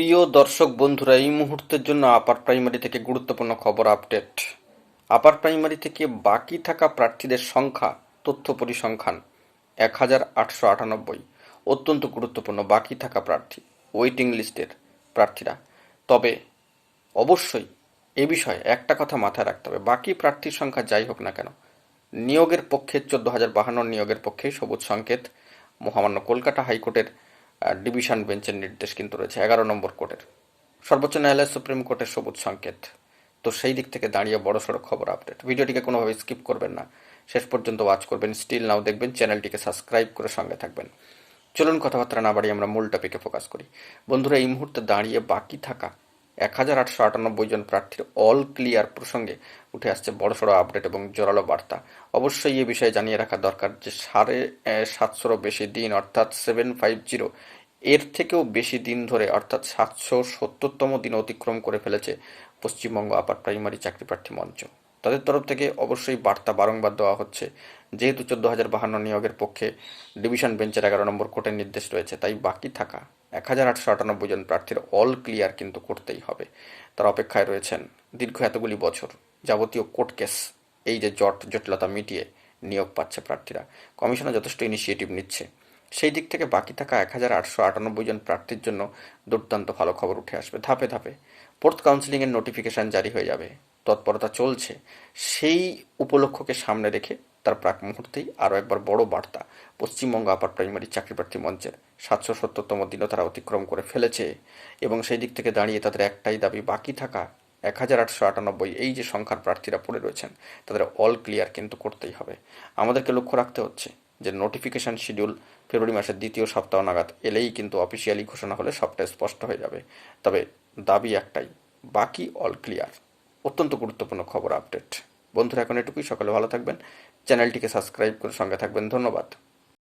প্রিয় দর্শক বন্ধুরা, এই মুহূর্তের জন্য আপার প্রাইমারি থেকে গুরুত্বপূর্ণ খবর আপডেট। আপার প্রাইমারি থেকে বাকি থাকা প্রার্থীদের সংখ্যা, তথ্য পরিসংখ্যান, এক হাজার আটশো আটানব্বই। অত্যন্ত গুরুত্বপূর্ণ বাকি থাকা প্রার্থী ওয়েটিং লিস্টের প্রার্থীরা। তবে অবশ্যই এ বিষয়ে একটা কথা মাথায় রাখতে হবে। বাকি প্রার্থীর সংখ্যা যাই হোক না কেন, নিয়োগের পক্ষে চোদ্দ হাজার বাহান্ন নিয়োগের পক্ষে সবুজ সংকেত। মহামান্য কলকাতা হাইকোর্টের ডিভিশন বেঞ্চের নির্দেশ কিন্তু রয়েছে, এগারো নম্বর কোর্টের। সর্বোচ্চ ন্যায়ালয় সুপ্রিম কোর্টের সবুজ সংকেত। তো সেই দিক থেকে দাঁড়িয়ে বড় বড়সড় খবর আপডেট ভিডিওটিকে কোনোভাবে স্কিপ করবেন না। শেষ পর্যন্ত ওয়াচ করবেন স্টিল নাও দেখবেন চ্যানেলটিকে সাবস্ক্রাইব করে সঙ্গে থাকবেন। চলুন কথাবার্তা না বাড়িয়ে আমরা মূল টপিকে ফোকাস করি। বন্ধুরা, এই মুহূর্তে দাঁড়িয়ে বাকি থাকা এক হাজার আটশো আটানব্বই জন প্রার্থীর অল ক্লিয়ার প্রসঙ্গে উঠে আসছে বড়সড় আপডেট এবং জোরালো বার্তা। অবশ্যই এ বিষয়ে জানিয়ে রাখা দরকার যে সাড়ে সাতশোর সাতশোরও বেশি দিন, অর্থাৎ সেভেন ফাইভ জিরো, এর থেকেও বেশি দিন ধরে, অর্থাৎ সাতশো সত্তরতম দিন অতিক্রম করে ফেলেছে পশ্চিমবঙ্গ আপার প্রাইমারি চাকরি প্রার্থী মঞ্চ। তাদের তরফ থেকে অবশ্যই বার্তা বারংবার দেওয়া হচ্ছে। যেহেতু চোদ্দ হাজার বাহান্ন নিয়োগের পক্ষে ডিভিশন বেঞ্চের এগারো নম্বর কোর্টের নির্দেশ রয়েছে, তাই বাকি থাকা এক হাজার আটশো আটানব্বই জন প্রার্থীর অল ক্লিয়ার কিন্তু করতেই হবে। তার অপেক্ষায় রয়েছেন দীর্ঘ এতগুলি বছর যাবতীয় কোর্ট কেস, এই যে জট, জটিলতা মিটিয়ে নিয়োগ পাচ্ছে প্রার্থীরা। কমিশনে যথেষ্ট ইনিশিয়েটিভ নিচ্ছে। সেই দিক থেকে বাকি থাকা এক হাজার আটশো আটানব্বই জন প্রার্থীর জন্য দুর্দান্ত ভালো খবর উঠে আসবে। ধাপে ধাপে ফোর্থ কাউন্সিলিংয়ের নোটিফিকেশন জারি হয়ে যাবে। তৎপরতা চলছে, সেই উপলক্ষকে সামনে রেখে তার প্রাক মুহূর্তেই আরও একবার বড় বার্তা পশ্চিমবঙ্গ আপার প্রাইমারি চাকরি প্রার্থী মঞ্চের সাতশো সত্তরতম দিনও তারা অতিক্রম করে ফেলেছে এবং সেই দিক থেকে দাঁড়িয়ে তাদের একটাই দাবি বাকি থাকা এক হাজার আটশো আটানব্বই, এই যে সংখ্যার প্রার্থীরা পড়ে রয়েছেন, তাদের অল ক্লিয়ার কিন্তু করতেই হবে। আমাদেরকে লক্ষ্য রাখতে হচ্ছে যে নোটিফিকেশান শিডিউল ফেব্রুয়ারি মাসের দ্বিতীয় সপ্তাহ নাগাদ এলেই কিন্তু অফিসিয়ালি ঘোষণা হলে সবটাই স্পষ্ট হয়ে যাবে। তবে দাবি একটাই, বাকি অল ক্লিয়ার অত্যন্ত গুরুত্বপূর্ণ খবর আপডেট বন্ধুরা, এখন এটুকুই। সকলে ভালো থাকবেন। চ্যানেলটিকে সাবস্ক্রাইব করে সঙ্গে থাকবেন। ধন্যবাদ।